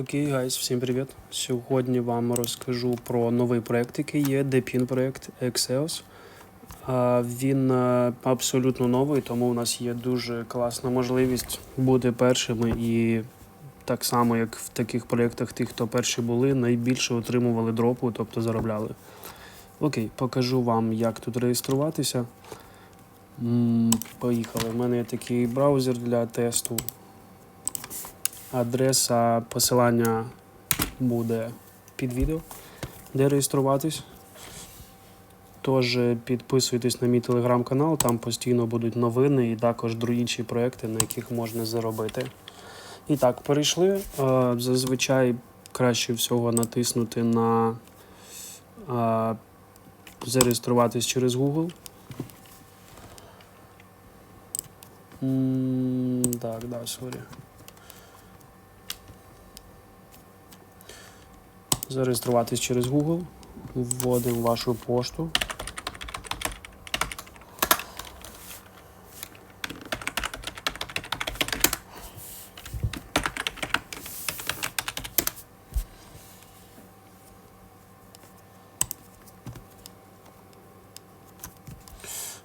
Окей, гайс, всім привіт. Сьогодні вам розкажу про новий проект, який є Depin проект Exeos. Він е, абсолютно новий, тому у нас є дуже класна можливість бути першими і так само, як в таких проєктах, ті, хто перші були, найбільше отримували дропу, тобто заробляли. Окей, покажу вам, як тут реєструватися. Поїхали. У мене є такий браузер для тесту. Адреса посилання буде під відео, де реєструватись. Тож е, підписуйтесь на мій телеграм-канал, там постійно будуть новини і також інші проекти, на яких можна заробити. І так, перейшли. Е, Зазвичай краще всього натиснути на е, зареєструватись через Google. Так, да, сорі. Зареєструватись через Google. Вводимо вашу пошту.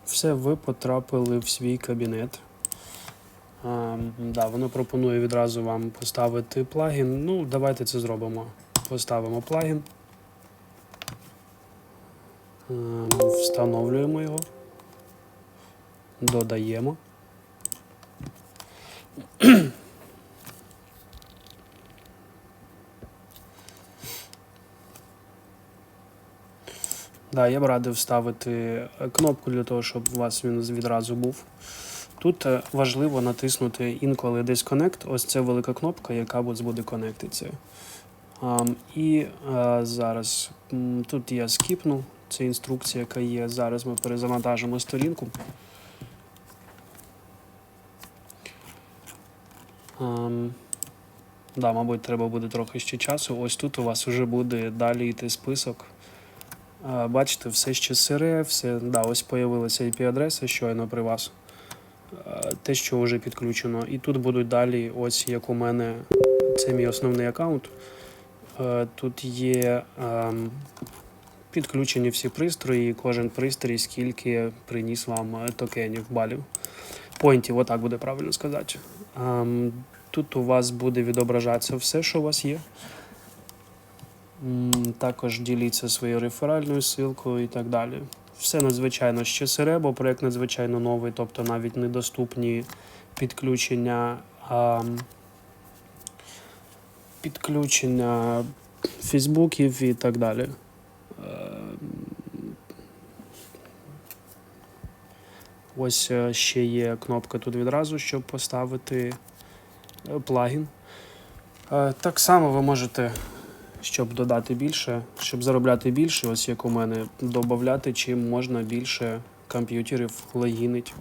Все, ви потрапили в свій кабінет. Ем, да, воно пропонує відразу вам поставити плагін. Ну, давайте це зробимо. Поставимо плагін. Ем, Встановлюємо його. Додаємо. Да, я б радив вставити е, кнопку для того, щоб у вас він відразу був. Тут е, важливо натиснути інколи Disconnect. Ось це велика кнопка, яка буде конектитися. І е, зараз тут я скіпну. Це інструкція, яка є. Зараз ми перезавантажимо сторінку. Да, мабуть, треба буде трохи ще часу. Ось тут у вас вже буде далі йти список. Е, бачите, все ще сире, все. Да, ось появилася IP-адреса щойно при вас. Е, те, що вже підключено. І тут будуть далі, ось як у мене, це мій основний аккаунт. Е, Тут є ем, підключені всі пристрої, кожен пристрій, скільки приніс вам е, токенів, балів. Поінтів, отак буде правильно сказати. Ем, Тут у вас буде відображатися все, що у вас є. Також діліться своєю реферальною ссылкою і так далі. Все надзвичайно ще сире, бо проєкт надзвичайно новий, тобто навіть недоступні підключення, а, підключення фейсбуків і так далі. Е, Ось е, ще є кнопка тут відразу, щоб поставити е, плагін. Так само ви можете щоб додати більше, щоб заробляти більше, ось як у мене, додати чим можна більше комп'ютерів логінить.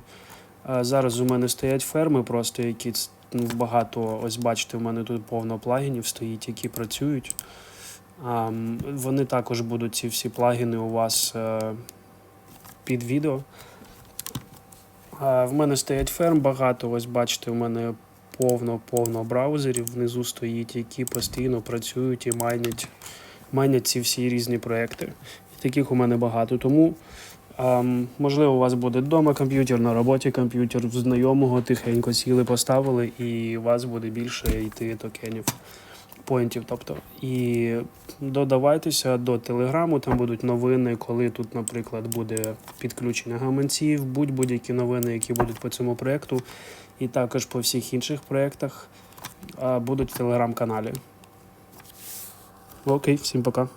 Зараз у мене стоять ферми, просто які багато, ось бачите, у мене тут повно плагінів стоїть, які працюють. Вони також будуть ці всі плагіни у вас е, під відео. В мене стоять ферм багато, ось бачите, у мене повно-повно браузерів внизу стоїть, які постійно працюють і майнять, майнять ці всі різні проекти. І таких у мене багато. Тому, можливо, у вас буде вдома комп'ютер, на роботі комп'ютер, в знайомого тихенько сіли, поставили, і у вас буде більше йти токенів, поінтів. Тобто. І додавайтеся до телеграму, там будуть новини, коли тут, наприклад, буде підключення гаманців, будь-будь-які новини, які будуть по цьому проекту і також по всіх інших проєктах будуть в телеграм-каналі. Окей, всім пока.